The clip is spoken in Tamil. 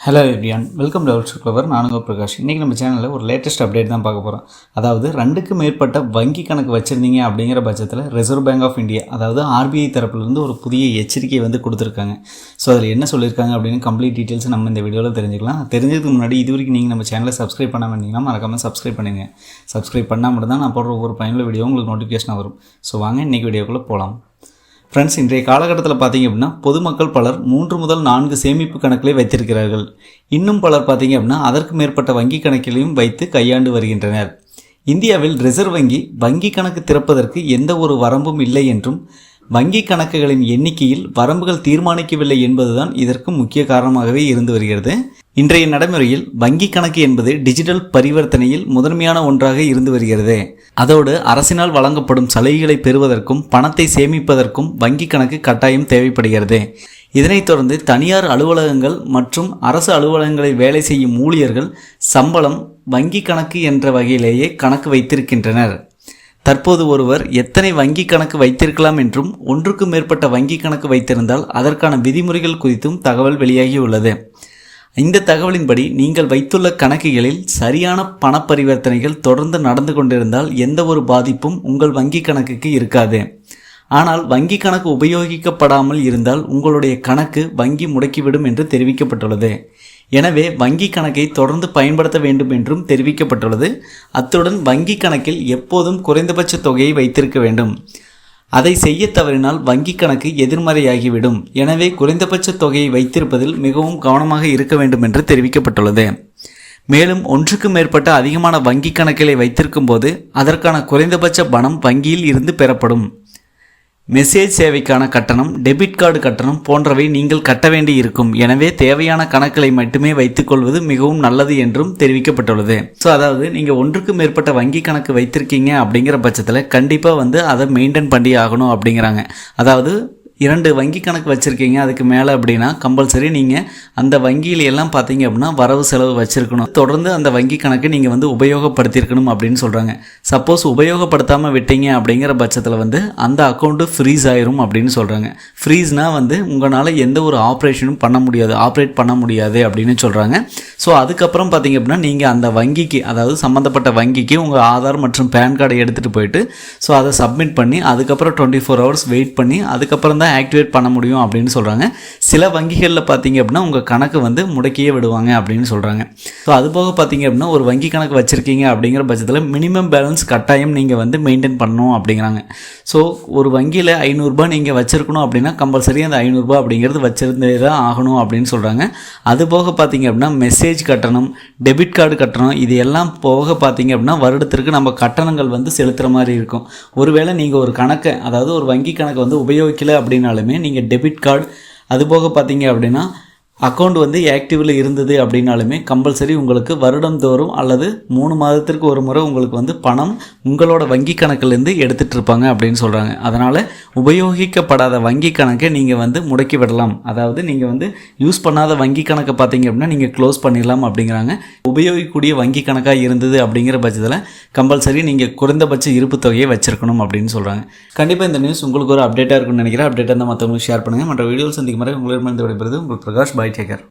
Hello everyone welcome to our சுக்லவர் நானுங்க பிரகாஷ். இன்றைக்கி நம்ம சேனலில் ஒரு லேட்டஸ்ட் அப்டேட் தான் பார்க்க போகிறோம் அதாவது ரெண்டுக்கு மேற்பட்ட வங்கி கணக்கு வச்சுருந்தீங்க அப்படிங்கிற பட்சத்தில் ரிசர்வ் பேங்க் ஆஃப் இந்தியா அதாவது ஆர்பிஐ தரப்புலேருந்து ஒரு புதிய எச்சரிக்கையை வந்து கொடுத்துருக்காங்க. ஸோ அதில் என்ன சொல்லியிருக்காங்க அப்படின்னு கம்ப்ளீட் டீட்டெயில்ஸ் நம்ம இந்த வீடியோவில் தெரிஞ்சுக்கலாம். தெரிஞ்சதுக்கு முன்னாடி இது வரைக்கும் நீங்கள் நம்ம சேனலை சப்ஸ்கிரைப் பண்ண வேண்டிங்கன்னா மறக்காமல் சப்ஸ்கிரைப் பண்ணுங்கள் சப்ஸ்கிரைப் பண்ணால் மட்டும் தான் நான் போடுற ஒவ்வொரு பயனுள்ள வீடியோ உங்களுக்கு நோட்டிஃபிகேஷன் வரும். ஸோ வாங்க இன்றைக்கி வீடியோக்குள்ளே போகலாம் ஃப்ரெண்ட்ஸ் இன்றைய காலகட்டத்தில் பார்த்தீங்க அப்படின்னா பொதுமக்கள் பலர் மூன்று முதல் நான்கு சேமிப்பு கணக்கிலே வைத்திருக்கிறார்கள். இன்னும் பலர் பார்த்தீங்க அப்படின்னா அதற்கு மேற்பட்ட வங்கி கணக்கிலையும் வைத்து கையாண்டு வருகின்றனர். இந்தியாவில் ரிசர்வ் வங்கி வங்கி கணக்கு திறப்பதற்கு எந்த ஒரு வரம்பும் இல்லை என்றும் வங்கி கணக்குகளின் எண்ணிக்கையில் வரம்புகள் தீர்மானிக்கவில்லை என்பதுதான் இதற்கு முக்கிய காரணமாகவே இருந்து வருகிறது. இன்றைய நடைமுறையில் வங்கி கணக்கு என்பது டிஜிட்டல் பரிவர்த்தனையில் முதன்மையான ஒன்றாக இருந்து வருகிறது. அதோடு அரசினால் வழங்கப்படும் சலுகைகளை பெறுவதற்கும் பணத்தை சேமிப்பதற்கும் வங்கி கணக்கு கட்டாயம் தேவைப்படுகிறது. இதனைத் தொடர்ந்து தனியார் அலுவலகங்கள் மற்றும் அரசு அலுவலகங்களில் வேலை செய்யும் ஊழியர்கள் சம்பளம் வங்கி கணக்கு என்ற வகையிலேயே கணக்கு வைத்திருக்கின்றனர். தற்போது ஒருவர் எத்தனை வங்கி கணக்கு வைத்திருக்கலாம் என்றும் ஒன்றுக்கு மேற்பட்ட வங்கி கணக்கு வைத்திருந்தால் அதற்கான விதிமுறைகள் குறித்தும் தகவல் வெளியாகியுள்ளது. இந்த தகவலின்படி நீங்கள் வைத்துள்ள கணக்குகளில் சரியான பண பரிவர்த்தனைகள் தொடர்ந்து நடந்து கொண்டிருந்தால் எந்த ஒரு பாதிப்பும் உங்கள் வங்கி கணக்குக்கு இருக்காது. ஆனால் வங்கி கணக்கு உபயோகிக்கப்படாமல் இருந்தால் உங்களுடைய கணக்கு வங்கி முடக்கிவிடும் என்று தெரிவிக்கப்பட்டுள்ளது. எனவே வங்கி கணக்கை தொடர்ந்து பயன்படுத்த வேண்டும் என்றும் தெரிவிக்கப்பட்டுள்ளது. அத்துடன் வங்கி கணக்கில் எப்போதும் குறைந்தபட்ச தொகையை வைத்திருக்க வேண்டும். அதை செய்ய தவறினால் வங்கி கணக்கு எதிர்மறையாகிவிடும். எனவே குறைந்தபட்ச தொகையை வைத்திருப்பதில் மிகவும் கவனமாக இருக்க வேண்டும் என்று தெரிவிக்கப்பட்டுள்ளது. மேலும் ஒன்றுக்கு மேற்பட்ட அதிகமான வங்கி கணக்கிலை வைத்திருக்கும் போது அதற்கான குறைந்தபட்ச பணம் வங்கியில் இருந்து பெறப்படும். மெசேஜ் சேவைக்கான கட்டணம் டெபிட் கார்டு கட்டணம் போன்றவை நீங்கள் கட்ட வேண்டி இருக்கும். எனவே தேவையான கணக்குகளை மட்டுமே வைத்துக்கொள்வது மிகவும் நல்லது என்றும் தெரிவிக்கப்பட்டுள்ளது. ஸோ அதாவது நீங்கள் ஒன்றுக்கு மேற்பட்ட வங்கி கணக்கு வைத்திருக்கீங்க அப்படிங்கிற பட்சத்தில் கண்டிப்பாக வந்து அதை மெயின்டைன் பண்ணி ஆகணும் அப்படிங்கிறாங்க. அதாவது இரண்டு வங்கி கணக்கு வச்சுருக்கீங்க அதுக்கு மேலே அப்படின்னா கம்பல்சரி நீங்கள் அந்த வங்கியில எல்லாம் பார்த்தீங்க அப்படின்னா வரவு செலவு வச்சுருக்கணும். தொடர்ந்து அந்த வங்கி கணக்கு நீங்கள் வந்து உபயோகப்படுத்தியிருக்கணும் அப்படின்னு சொல்கிறாங்க சப்போஸ் உபயோகப்படுத்தாமல் விட்டீங்க அப்படிங்கிற பட்சத்தில் வந்து அந்த அக்கௌண்ட்டு ஃப்ரீஸ் ஆயிரும் அப்படின்னு சொல்கிறாங்க ஃப்ரீஸ்னால் வந்து உங்களால் எந்த ஒரு ஆப்ரேஷனும் பண்ண முடியாது ஆப்ரேட் பண்ண முடியாது அப்படின்னு சொல்கிறாங்க ஸோ அதுக்கப்புறம் பார்த்தீங்க அப்படின்னா நீங்கள் அந்த வங்கிக்கு அதாவது சம்மந்தப்பட்ட வங்கிக்கு உங்கள் ஆதார் மற்றும் பேன் கார்டை எடுத்துகிட்டு போயிட்டு ஸோ அதை சப்மிட் பண்ணி அதுக்கப்புறம் டுவெண்ட்டி ஃபோர் ஹவர்ஸ் வெயிட் பண்ணி அதுக்கப்புறம் தான் ஆக்டிவேட் பண்ண முடியும் அப்படின்னு சொல்கிறாங்க சில வங்கிகளில் பார்த்தீங்க அப்படின்னா உங்கள் கணக்கு வந்து முடக்கியே விடுவாங்க அப்படின்னு சொல்கிறாங்க ஸோ அது போக பார்த்தீங்க அப்படின்னா ஒரு வங்கி கணக்கு வச்சுருக்கீங்க அப்படிங்கிற பட்சத்தில் மினிமம் பேலன்ஸ் கட்டாயம் நீங்கள் வந்து மெயின்டைன் பண்ணணும் அப்படிங்கிறாங்க. ஸோ ஒரு வங்கியில் ஐநூறுரூபா நீங்கள் வச்சுருக்கணும் அப்படின்னா கம்பல்சரி அந்த ஐநூறுரூபா அப்படிங்கிறது வச்சுருந்தே தான் ஆகணும் அப்படின்னு சொல்கிறாங்க அது போக பார்த்தீங்க அப்படின்னா மெசேஜ் கட்டணம் டெபிட் கார்டு கட்டணம் இது எல்லாம் போக பார்த்தீங்க அப்படின்னா வருடத்திற்கு நம்ம கட்டணங்கள் வந்து செலுத்துகிற மாதிரி இருக்கும். ஒருவேளை நீங்கள் ஒரு கணக்கை அதாவது ஒரு வங்கி கணக்கை வந்து உபயோகிக்கல அப்படின்னாலுமே நீங்கள் டெபிட் கார்டு அது போக பார்த்தீங்க அப்படின்னா அக்கௌண்ட் வந்து ஆக்டிவில் இருந்தது அப்படின்னாலுமே கம்பல்சரி உங்களுக்கு வருடந்தோறும் அல்லது மூணு மாதத்திற்கு ஒரு முறை உங்களுக்கு வந்து பணம் உங்களோட வங்கி கணக்குலேருந்து எடுத்துகிட்டு இருப்பாங்க அப்படின்னு சொல்கிறாங்க அதனால் உபயோகிக்கப்படாத வங்கி கணக்கை நீங்கள் வந்து முடக்கி விடலாம். அதாவது நீங்கள் வந்து யூஸ் பண்ணாத வங்கி கணக்கை பார்த்தீங்க அப்படின்னா நீங்கள் க்ளோஸ் பண்ணிடலாம் அப்படிங்கிறாங்க. உபயோகிக்கக்கூடிய வங்கி கணக்காக இருந்தது அப்படிங்கிற பட்சத்தில் கம்பல்சரி நீங்கள் குறைந்தபட்ச இருப்பு தொகையை வச்சிருக்கணும் அப்படின்னு சொல்கிறாங்க கண்டிப்பாக இந்த நியூஸ் உங்களுக்கு ஒரு அப்டேட்டாக இருக்கும்னு நினைக்கிறேன். அப்டேட்டாக இருந்தால் மற்றவங்களுக்கு ஷேர் பண்ணுங்கள் மற்ற வீடியோஸ் சந்திக்கும் முறை உங்களிடமிருந்து விடைபெறுது உங்களுக்கு பிரகாஷ் பாய். ठेकर